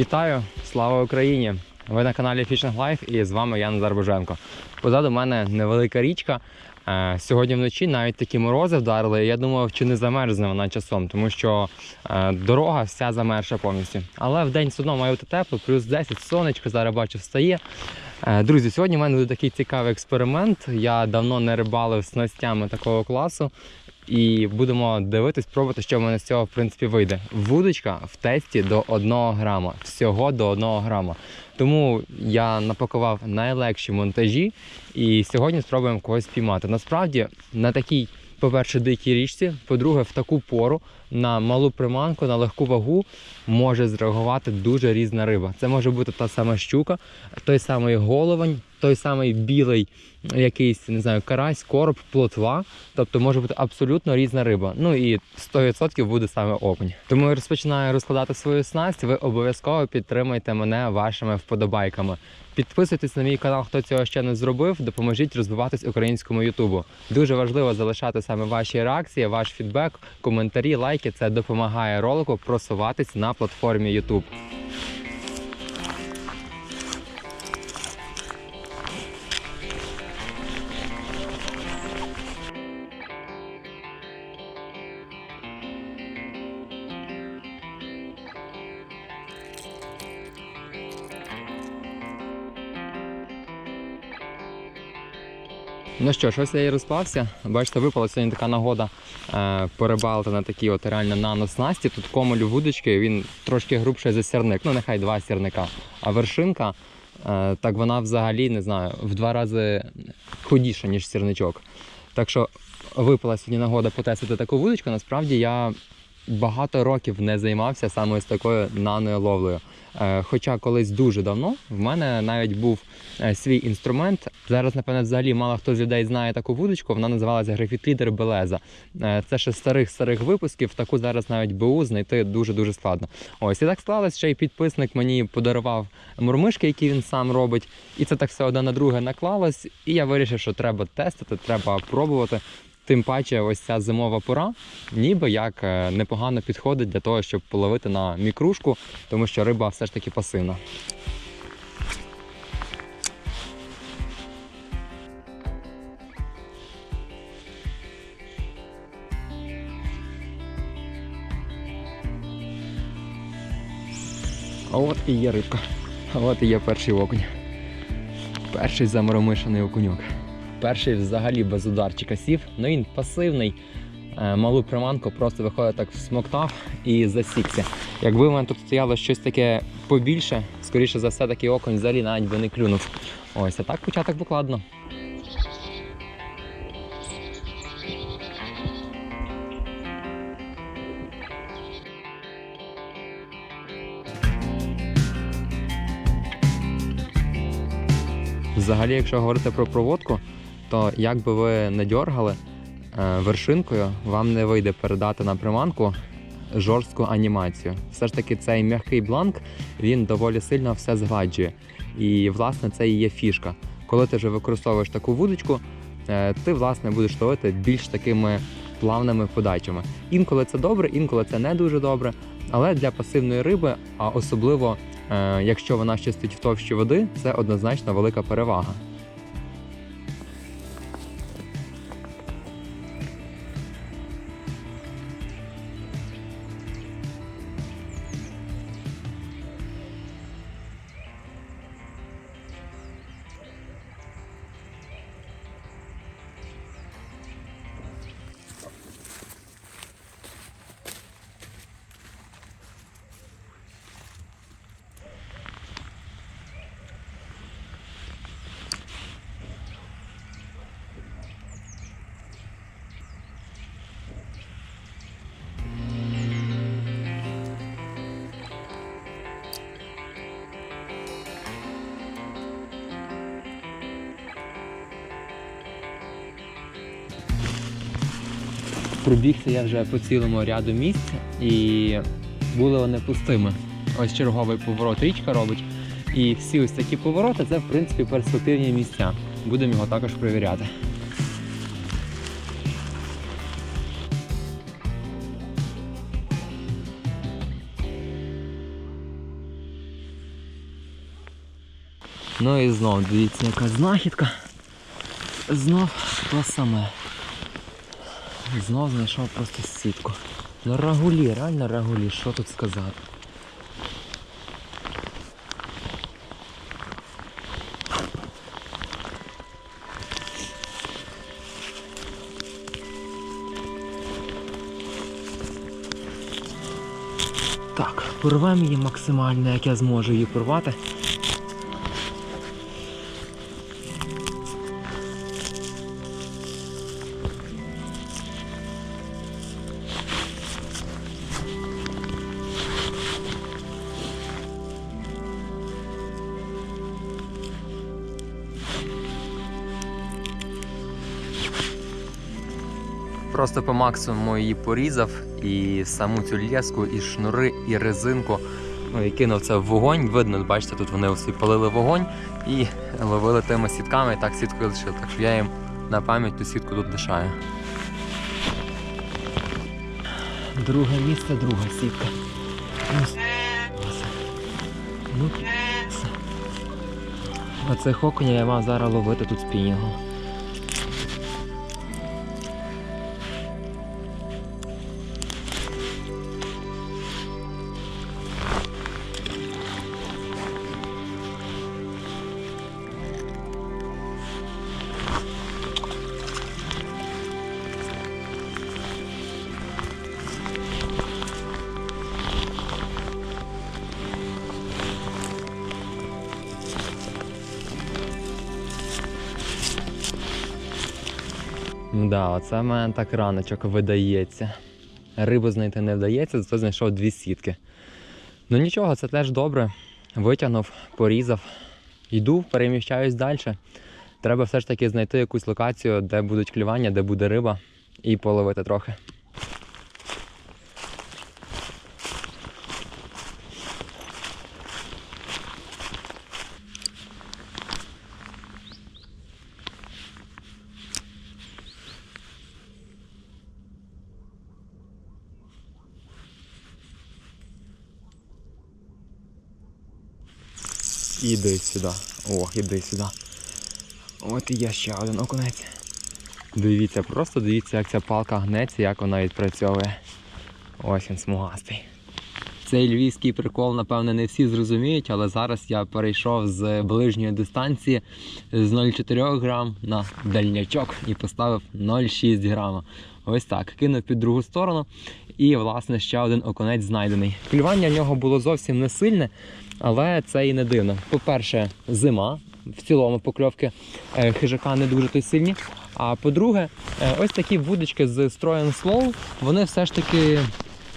Вітаю, слава Україні! Ви на каналі Fishing Life і з вами я Назар Боженко. Позаду мене невелика річка. Е, Сьогодні вночі навіть такі морози вдарили. Я думав, чи не замерзне вона часом, тому що е, дорога вся замерша повністю. Але в день все одно має бути тепло, плюс 10, сонечко зараз бачу встає. Е, Друзі, сьогодні в мене буде такий цікавий експеримент. Я давно не рибалив з снастями такого класу. І будемо дивитись, пробувати, що в мене з цього в принципі вийде. Вудочка в тесті до 1 грама. Всього до 1 грама. Тому я напакував найлегші монтажі і сьогодні спробуємо когось спіймати. Насправді на такій, по-перше, дикій річці, по-друге, в таку пору на малу приманку, на легку вагу може зреагувати дуже різна риба. Це може бути та сама щука, той самий головань, той самий білий якийсь, не знаю, карась, короб, плотва. Тобто може бути абсолютно різна риба. Ну і 100% буде саме окунь. Тому я розпочинаю розкладати свою снасть. Ви обов'язково підтримайте мене вашими вподобайками. Підписуйтесь на мій канал, хто цього ще не зробив. Допоможіть розвиватись українському Ютубу. Дуже важливо залишати саме ваші реакції, ваш фідбек, коментарі, лайки. Це допомагає ролику просуватись на платформі YouTube. Ну що ж, ось я і розклався. Бачите, випала сьогодні така нагода е, порибалити на такі от реально наноснасті. Тут комолю вудочки, він трошки грубший за сірник, ну нехай два сірника. А вершинка, е, так вона взагалі не знаю, в два рази худіша, ніж сірничок. Так що випала сьогодні нагода потестити таку вудочку. Насправді я багато років не займався саме ось такою наною ловлею. Е, Хоча колись дуже давно в мене навіть був е, свій інструмент. Зараз, напевно, взагалі мало хто з людей знає таку вудочку. Вона називалася графіт-лідер Белеза. Це ще старих старих випусків. Таку зараз навіть БУ знайти дуже дуже складно. Ось і так склалось. Ще й підписник мені подарував мурмишки, які він сам робить. І це так все одне на друге наклалось. І я вирішив, що треба тестити, треба пробувати. Тим паче, ось ця зимова пора, ніби як е, непогано підходить для того, щоб половити на мікрушку, тому що риба все ж таки пасивна. А от і є рибка. От і є перший окунь. Перший заморомишений окуньок. Перший взагалі без ударчика сів, ну він пасивний. Е, Малу приманку просто виходить так всмоктав і засікся. Якби в мене тут стояло щось таке побільше, скоріше за все, такий окунь взагалі навіть би не клюнув. Ось, а так початок покладно. Взагалі, якщо говорити про проводку, то як би ви не дьоргали е, вершинкою, вам не вийде передати на приманку жорстку анімацію. Все ж таки, цей м'який бланк він доволі сильно все згладжує. І власне це і є фішка. Коли ти вже використовуєш таку вудочку, е, ти власне будеш ловити більш такими плавними подачами. Інколи це добре, інколи це не дуже добре. Але для пасивної риби, а особливо е, якщо вона ще стоїть в товщі води, це однозначно велика перевага. Пробігся я вже по цілому ряду місць і були вони пустими. Ось черговий поворот річка робить. І всі ось такі повороти це в принципі перспективні місця. Будемо його також перевіряти. Ну і знов, дивіться, яка знахідка. Знов то саме. Знов знайшов просто сітку. Ну рагулі, реально рагулі, що тут сказати. Так, порвемо її максимально, як я зможу її порвати. Просто по максимуму її порізав і саму цю леску, і шнури, і резинку. Ну і кинув це в вогонь. Видно, бачите, тут вони усі палили вогонь і ловили тими сітками, і так сітку лишив. Так що я їм на пам'ять ту сітку тут лишаю. Друге місце, друга сітка. Оцих окуня я мав зараз ловити тут спінінгом. Да, оце в мене так раночок видається. Рибу знайти не вдається, зато знайшов дві сітки. Ну нічого, це теж добре. Витягнув, порізав. Йду, переміщаюсь далі. Треба все ж таки знайти якусь локацію, де будуть клювання, де буде риба, і половити трохи. Іди сюди. Ох, іди сюди. От і є ще один окунець. Дивіться, просто дивіться, як ця палка гнеться, як вона відпрацьовує. Ось він смугастий. Цей львівський прикол, напевне, не всі зрозуміють, але зараз я перейшов з ближньої дистанції з 0,4 грам на дальнячок і поставив 0,6 грама. Ось так. Кинув під другу сторону. І, власне, ще один оконець знайдений. Клювання в нього було зовсім не сильне, але це і не дивно. По-перше, зима. В цілому покльовки е, хижака не дуже то сильні. А по-друге, е, ось такі вудочки з строєн slow, вони все ж таки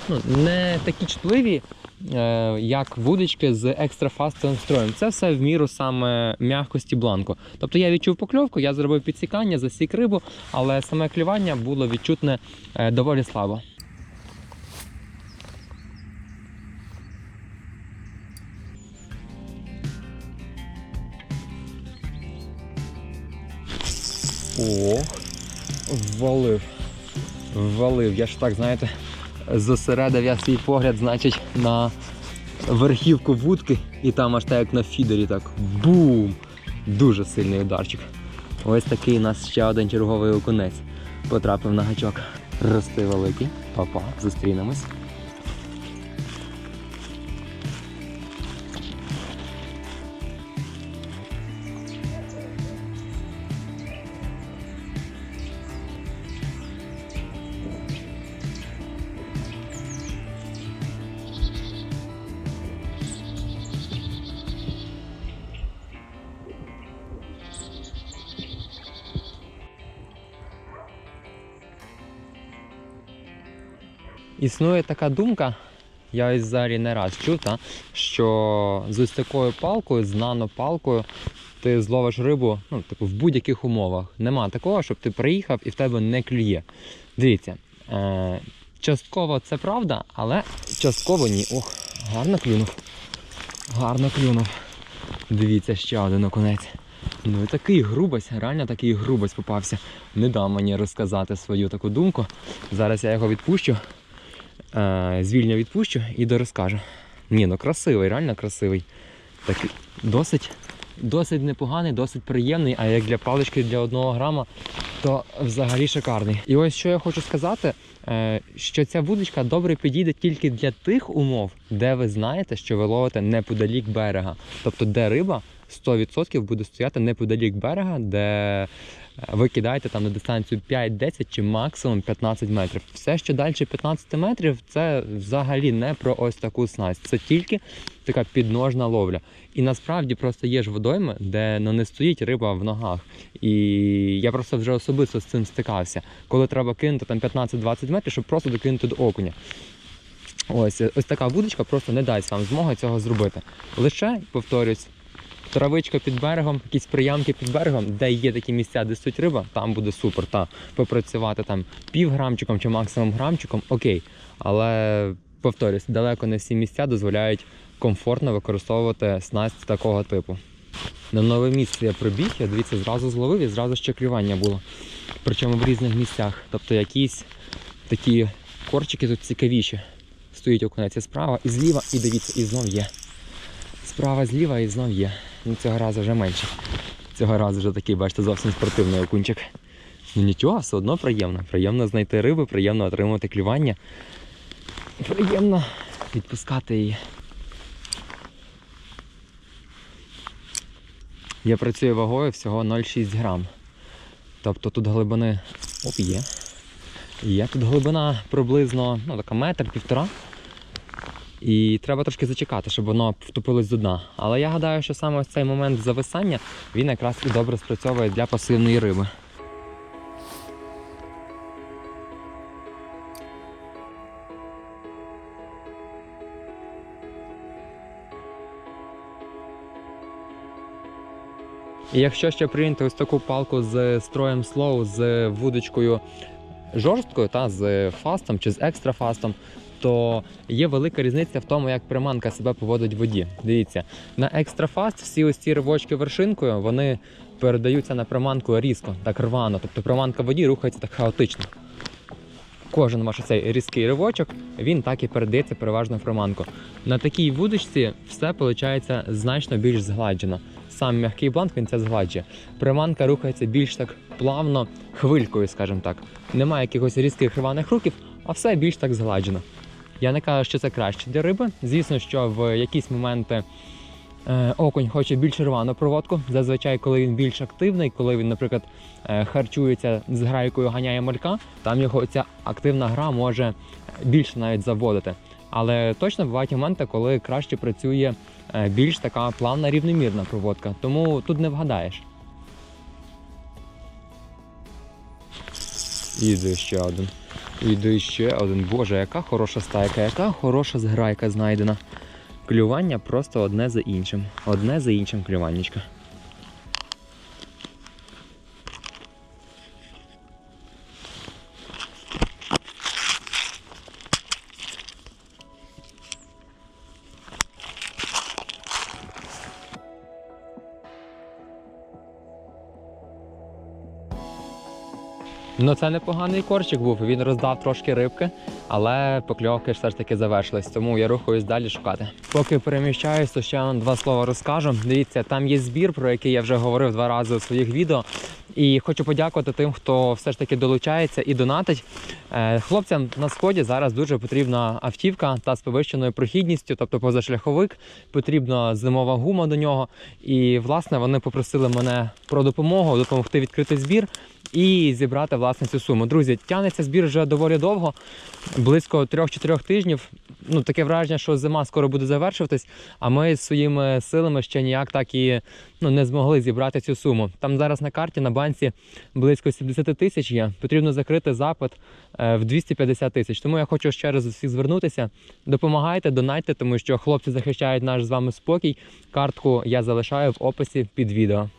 ну, не такі чутливі, е, як вудочки з екстрафастовим строєм. Це все в міру саме м'якості бланку. Тобто я відчув покльовку, я зробив підсікання, засік рибу, але саме клювання було відчутне е, доволі слабо. О, ввалив. Ввалив. Я ж так, знаєте, зосередив я свій погляд, значить, на верхівку вудки і там аж так як на фідері, так бум! Дуже сильний ударчик. Ось такий у нас ще один черговий окунець потрапив на гачок. Рости великий. Папа, зустрінемось. Існує така думка, я ось взагалі не раз чув, та, що з ось такою палкою, з нанопалкою, ти зловиш рибу ну, типу, в будь-яких умовах. Нема такого, щоб ти приїхав і в тебе не клює. Дивіться, е- частково це правда, але частково ні. Ох, гарно клюнув. Гарно клюнув. Дивіться, ще один окунець. Ну і такий грубость, реально такий грубость попався. Не дам мені розказати свою таку думку. Зараз я його відпущу звільню відпущу і дорозкажу. Ні, ну красивий, реально красивий. Такий досить досить непоганий, досить приємний, а як для палички для одного грама, то взагалі шикарний. І ось що я хочу сказати, е, що ця вудочка добре підійде тільки для тих умов, де ви знаєте, що ви ловите неподалік берега. Тобто, де риба 100% буде стояти неподалік берега, де е, ви кидаєте там на дистанцію 5-10 чи максимум 15 метрів. Все, що далі 15 метрів, це взагалі не про ось таку снасть. Це тільки така підножна ловля. І насправді просто є ж водойми, де ну, не стоїть риба в ногах. І я просто вже особисто з цим стикався, коли треба кинути там 15-20 метрів, щоб просто докинути до окуня. Ось, ось така вудочка просто не дасть вам змоги цього зробити. Лише, повторюсь, травичка під берегом, якісь приямки під берегом, де є такі місця, де стоїть риба, там буде супер. Та попрацювати там пів грамчиком чи максимум грамчиком, окей. Але повторюсь, далеко не всі місця дозволяють комфортно використовувати снасть такого типу. На нове місце я прибіг, я дивіться, зразу зловив і зразу ще клювання було. Причому в різних місцях. Тобто якісь такі корчики тут цікавіші. Стоїть окунець справа і зліва, і дивіться, і знов є. Справа зліва і знов є. Ну цього разу вже менше. Цього разу вже такий, бачите, зовсім спортивний окунчик. Ну нічого, все одно приємно. Приємно знайти риби, приємно отримати клювання. Приємно відпускати її. Я працюю вагою всього 0,6 грам. Тобто тут глибини. Оп, є. Є тут глибина приблизно ну, така метр, півтора. І треба трошки зачекати, щоб воно втопилось до дна. Але я гадаю, що саме ось цей момент зависання він якраз і добре спрацьовує для пасивної риби. І якщо ще прийняти ось таку палку з строєм слоу, з вудочкою жорсткою, та, з фастом чи з екстра то є велика різниця в тому, як приманка себе поводить в воді. Дивіться, на екстра фаст всі ось ці ривочки вершинкою вони передаються на приманку різко, так рвано. Тобто приманка в воді рухається так хаотично. Кожен ваш цей різкий ривочок, він так і передається переважно в приманку. На такій вудочці все виходить значно більш згладжено. Сам м'який бланк він це згладжує. Приманка рухається більш так плавно, хвилькою, скажімо так. Немає якихось різких рваних рухів, а все більш так згладжено. Я не кажу, що це краще для риби. Звісно, що в якісь моменти е, окунь хоче більш рвану проводку. Зазвичай, коли він більш активний, коли він, наприклад, е, харчується з грайкою, ганяє малька, там його ця активна гра може більше навіть заводити. Але точно бувають моменти, коли краще працює е, більш така плавна рівномірна проводка. Тому тут не вгадаєш. Іде ще один. Іде ще один. Боже, яка хороша стайка, яка хороша зграйка знайдена. Клювання просто одне за іншим. Одне за іншим клюваннячка. Ну це непоганий корчик був. Він роздав трошки рибки, але покльовки все ж таки завершились. Тому я рухаюсь далі шукати. Поки переміщаюсь, то ще вам два слова розкажу. Дивіться, там є збір, про який я вже говорив два рази у своїх відео. І хочу подякувати тим, хто все ж таки долучається і донатить. Е, Хлопцям на сході зараз дуже потрібна автівка та з повищеною прохідністю, тобто позашляховик, потрібна зимова гума до нього. І власне вони попросили мене про допомогу, допомогти відкрити збір і зібрати власне цю суму. Друзі, тягнеться збір вже доволі довго, близько 3-4 тижнів. Ну таке враження, що зима скоро буде завершуватись, а ми своїми силами ще ніяк так і ну, не змогли зібрати цю суму. Там зараз на карті на банці близько 70 тисяч є. Потрібно закрити запит е, в 250 тисяч. Тому я хочу ще раз до всіх звернутися. Допомагайте, донайте, тому що хлопці захищають наш з вами спокій. Картку я залишаю в описі під відео.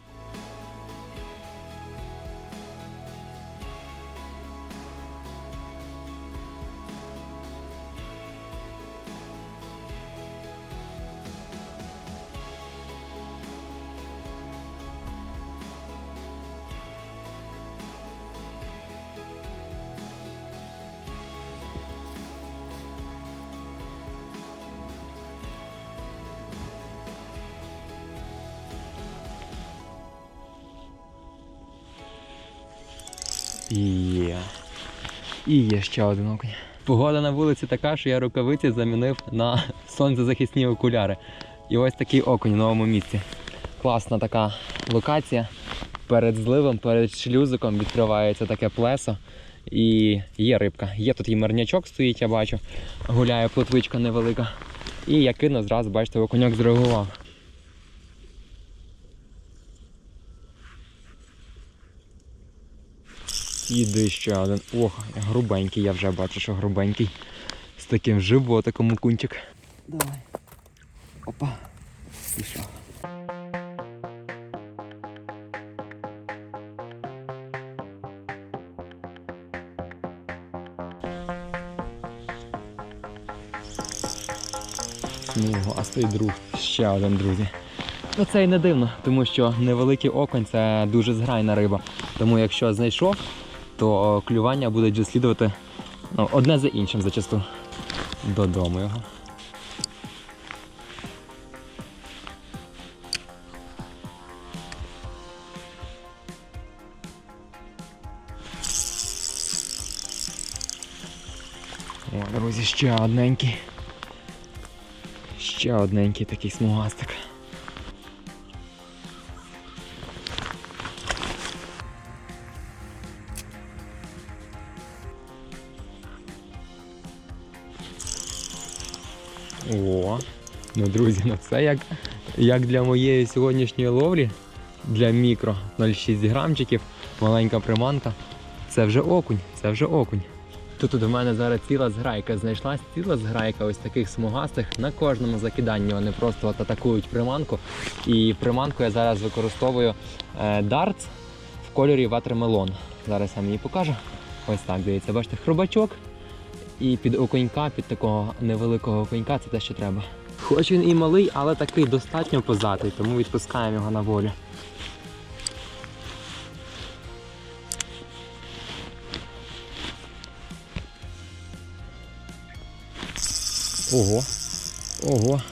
І є. І є ще один окунь. Погода на вулиці така, що я рукавиці замінив на сонцезахисні окуляри. І ось такий окунь в новому місці. Класна така локація. Перед зливом, перед шлюзиком відкривається таке плесо. І є рибка. Є тут і мирнячок стоїть, я бачу. Гуляє плотвичка невелика. І я кинув зразу, бачите, окуньок зреагував. Іди ще один. Ох, грубенький, я вже бачу, що грубенький. З таким животиком окунчик. Давай. Опа. Пішов. Ну, а цей друг, ще один друзі. Ну це і не дивно, тому що невеликий окунь це дуже зграйна риба. Тому якщо знайшов, то клювання буде вже слідувати ну, одне за іншим зачасту. Додому його. О, друзі, ще одненький. Ще одненький такий смугастик. Ну друзі, ну це як, як для моєї сьогоднішньої ловлі, для мікро 0,6 грамчиків, маленька приманка. Це вже окунь, це вже окунь. Тут у мене зараз ціла зграйка знайшлась, ціла зграйка ось таких смугастих. На кожному закиданні вони просто от атакують приманку. І приманку я зараз використовую е, дартс в кольорі ватермелон. Зараз я її покажу. Ось так, дивіться, бачите, хробачок. І під окунька, під такого невеликого окунька, це те, що треба. Хоч він і малий, але такий достатньо позатий, тому відпускаємо його на волю. Ого. Ого.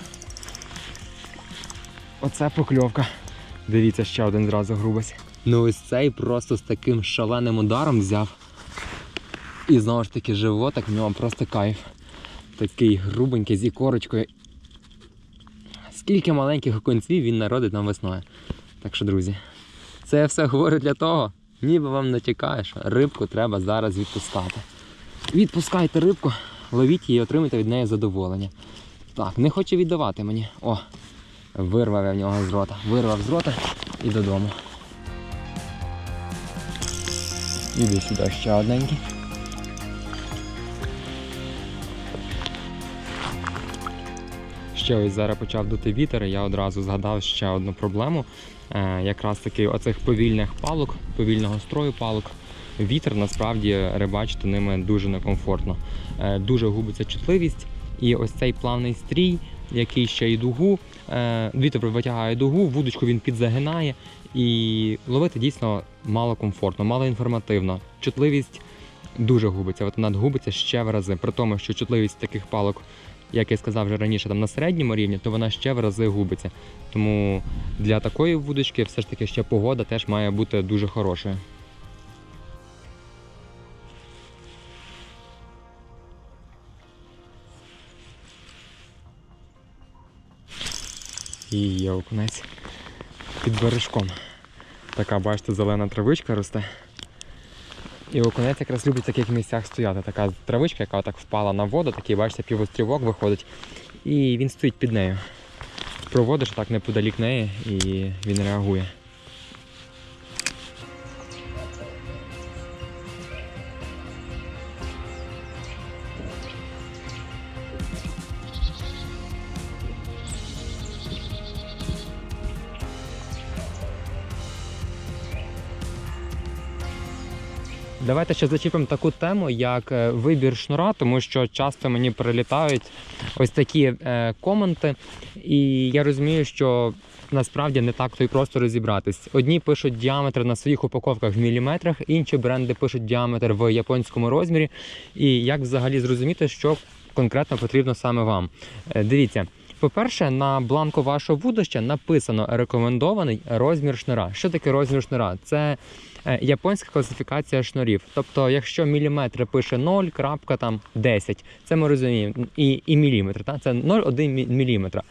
Оце покльовка. Дивіться, ще один зразу грубець. Ну ось цей просто з таким шаленим ударом взяв. І знову ж таки животик, в нього просто кайф. Такий грубенький зі корочкою. Скільки маленьких окунців він народить нам весною. Так що, друзі, це я все говорю для того, ніби вам натякає, що рибку треба зараз відпускати. Відпускайте рибку, ловіть її і отримайте від неї задоволення. Так, не хоче віддавати мені. О, вирвав я в нього з рота. Вирвав з рота і додому. Іди сюди ще одненький. Ще ось зараз почав дути вітер, я одразу згадав ще одну проблему. Е, якраз таки оцих повільних палок, повільного строю палок. Вітер насправді рибачити ними дуже некомфортно. Е, дуже губиться чутливість. І ось цей плавний стрій, який ще й дугу, е, вітер витягає дугу, вудочку він підзагинає, і ловити дійсно мало комфортно, мало інформативно. Чутливість дуже губиться. От вона губиться ще в рази. При тому, що чутливість таких палок, як я сказав вже раніше, там на середньому рівні, то вона ще в рази губиться. Тому для такої вудочки все ж таки ще погода теж має бути дуже хорошою. І є окунець під бережком. Така, бачите, зелена травичка росте. І окунець якраз любить в таких місцях стояти. Така травичка, яка так впала на воду, такий, бачите, півострівок виходить. І він стоїть під нею. Проводиш так неподалік неї і він реагує. Давайте ще зачіпимо таку тему, як е, вибір шнура, тому що часто мені прилітають ось такі е, коменти, і я розумію, що насправді не так то й просто розібратись. Одні пишуть діаметр на своїх упаковках в міліметрах, інші бренди пишуть діаметр в японському розмірі. І як взагалі зрозуміти, що конкретно потрібно саме вам. Е, Дивіться. По-перше, на бланку вашого вудища написано рекомендований розмір шнура. Що таке розмір шнура? Це японська класифікація шнурів. Тобто, якщо міліметри пише 0.10, це ми розуміємо, і, і міліметр, та? це 0,1 мі- міліметра.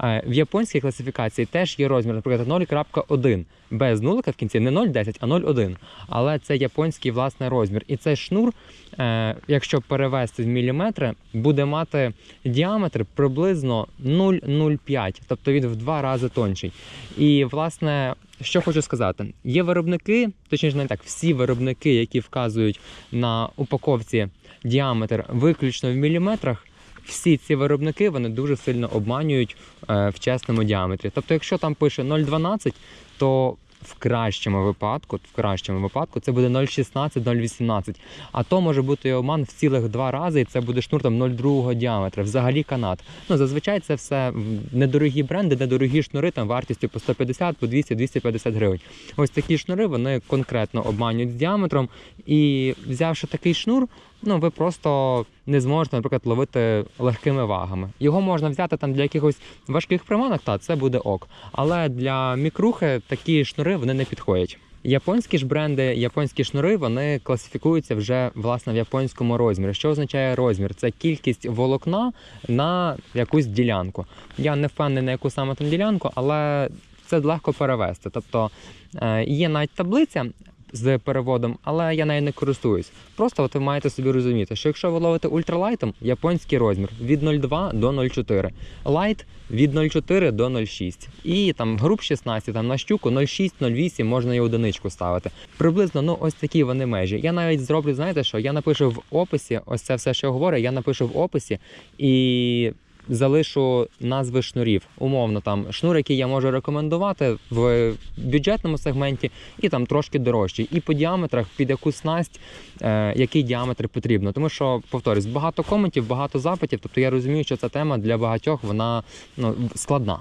Е, В японській класифікації теж є розмір, наприклад, 0.1. Без нулика в кінці не 0,10, а 0,1. Але це японський власний розмір. І цей шнур, е, якщо перевести в міліметри, буде мати діаметр приблизно 0,05, тобто він в два рази тонший. І власне, що хочу сказати, є виробники, точніше не так, всі виробники, які вказують на упаковці діаметр виключно в міліметрах. Всі ці виробники вони дуже сильно обманюють е, в чесному діаметрі. Тобто, якщо там пише 0,12, то в кращому випадку, в кращому випадку, це буде 0,16, 0,18. А то може бути і обман в цілих два рази, і це буде шнур там 0,2 діаметра. Взагалі канат. Ну зазвичай це все недорогі бренди, недорогі шнури там вартістю по 150, по 200, 250 гривень. Ось такі шнури вони конкретно обманюють з діаметром. І взявши такий шнур, ну ви просто не зможете, наприклад, ловити легкими вагами. Його можна взяти там для якихось важких приманок, та це буде ок. Але для мікрухи такі шнури вони не підходять. Японські ж бренди, японські шнури, вони класифікуються вже власне в японському розмірі. Що означає розмір? Це кількість волокна на якусь ділянку. Я не впевнений на яку саме там ділянку, але це легко перевести. Тобто е, є навіть таблиця. З переводом, але я нею не користуюсь. Просто от ви маєте собі розуміти, що якщо ви ловите ультралайтом, японський розмір від 0,2 до 0,4, лайт від 0,4 до 0,6. І там груп 16, там на щуку 0,6, 0,8 можна і одиничку ставити. Приблизно ну ось такі вони межі. Я навіть зроблю, знаєте що? Я напишу в описі, ось це все, що я говорю, я напишу в описі і залишу назви шнурів. Умовно, там шнур, який я можу рекомендувати в бюджетному сегменті, і там трошки дорожчий. І по діаметрах під яку снасть, е, який діаметр потрібно. Тому що, повторюсь, багато коментів, багато запитів. Тобто я розумію, що ця тема для багатьох вона ну, складна.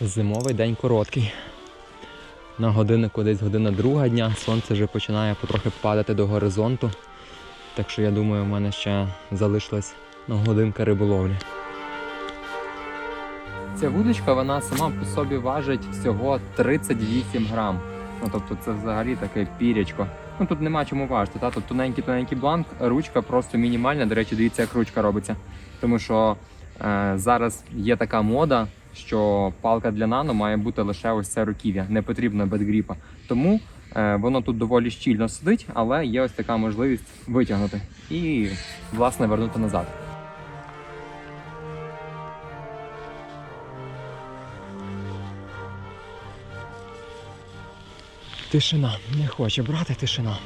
Зимовий день короткий. На годиннику десь година друга дня. Сонце вже починає потрохи падати до горизонту. Так що я думаю, в мене ще залишилась ну, годинка риболовлі. Ця вудочка вона сама по собі важить всього 38 грам. Ну тобто це взагалі таке пірячко. Ну тут нема чому важити. Та? Тут тоненький тоненький бланк, ручка просто мінімальна. До речі, дивіться, як ручка робиться. Тому що е, зараз є така мода, що палка для нано має бути лише ось це руків'я, не потрібно бедгріпа. Тому е, воно тут доволі щільно сидить, але є ось така можливість витягнути і власне вернути назад. Тишина, не хоче брати тишина.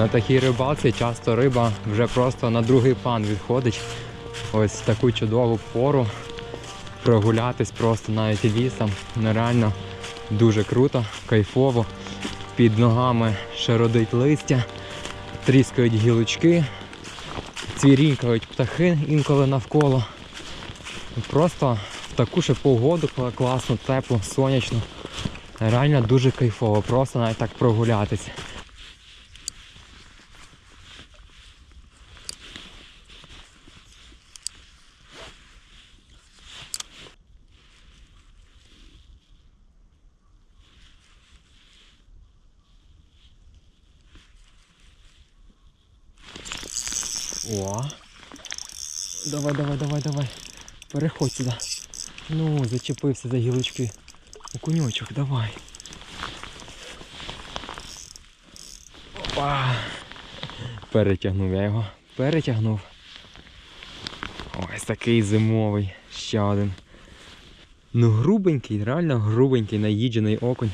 На такій рибалці часто риба вже просто на другий план відходить. Ось в таку чудову пору прогулятись просто навіть лісом. Нереально дуже круто, кайфово. Під ногами шародить листя, тріскають гілочки, цвірінькають птахи інколи навколо. Просто в таку ще погоду кла- класно, тепло, сонячно. Реально дуже кайфово, просто навіть так прогулятись. О. Давай, давай, давай, давай. Переходь сюди. Ну, зачепився за гілочки. Окуньочок, давай. Опа. Перетягнув я його. Перетягнув. Ось такий зимовий. Ще один. Ну, грубенький, реально грубенький, наїджений окунь.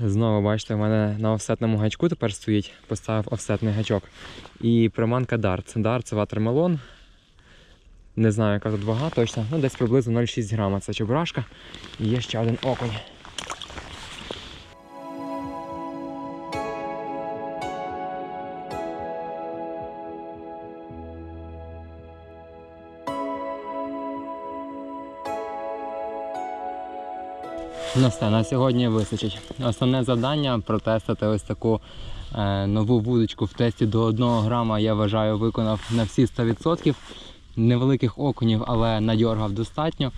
Знову бачите, в мене на офсетному гачку тепер стоїть, поставив офсетний гачок. І приманка Dart. Dart ватермелон. Не знаю, яка тут вага точно, ну десь приблизно 0,6 грама. Це чебурашка. І є ще один окунь. Ну все, на сьогодні вистачить. Основне завдання протестити ось таку е, нову вудочку в тесті до 1 грама, я вважаю, виконав на всі 100%. Невеликих окунів, але надьоргав достатньо.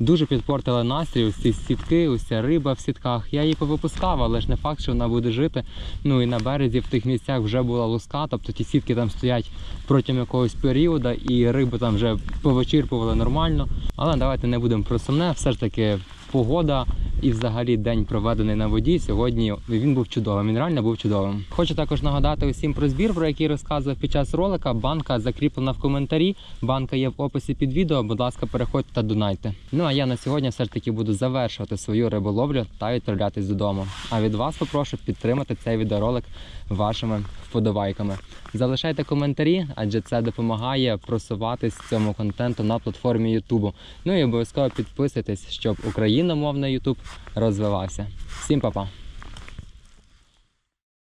Дуже підпортили настрій, ці сітки, ця риба в сітках. Я її повипускав, але ж не факт, що вона буде жити. Ну і на березі в тих місцях вже була луска, тобто ті сітки там стоять протягом якогось періоду, і риби там вже повичірпували нормально. Але давайте не будемо про сумне. Все ж таки погода і взагалі день проведений на воді. Сьогодні він був чудовим. Він реально був чудовим. Хочу також нагадати усім про збір, про який розказував під час ролика. Банка закріплена в коментарі. Банка є в описі під відео. Будь ласка, переходьте та донайте. Ну а я на сьогодні все ж таки буду завершувати свою риболовлю та відправлятись додому. А від вас попрошу підтримати цей відеоролик вашими вподобайками. Залишайте коментарі, адже це допомагає просуватись цьому контенту на платформі Ютубу. Ну і обов'язково підписуйтесь, щоб україномовний Ютуб розвивався. Всім па-па!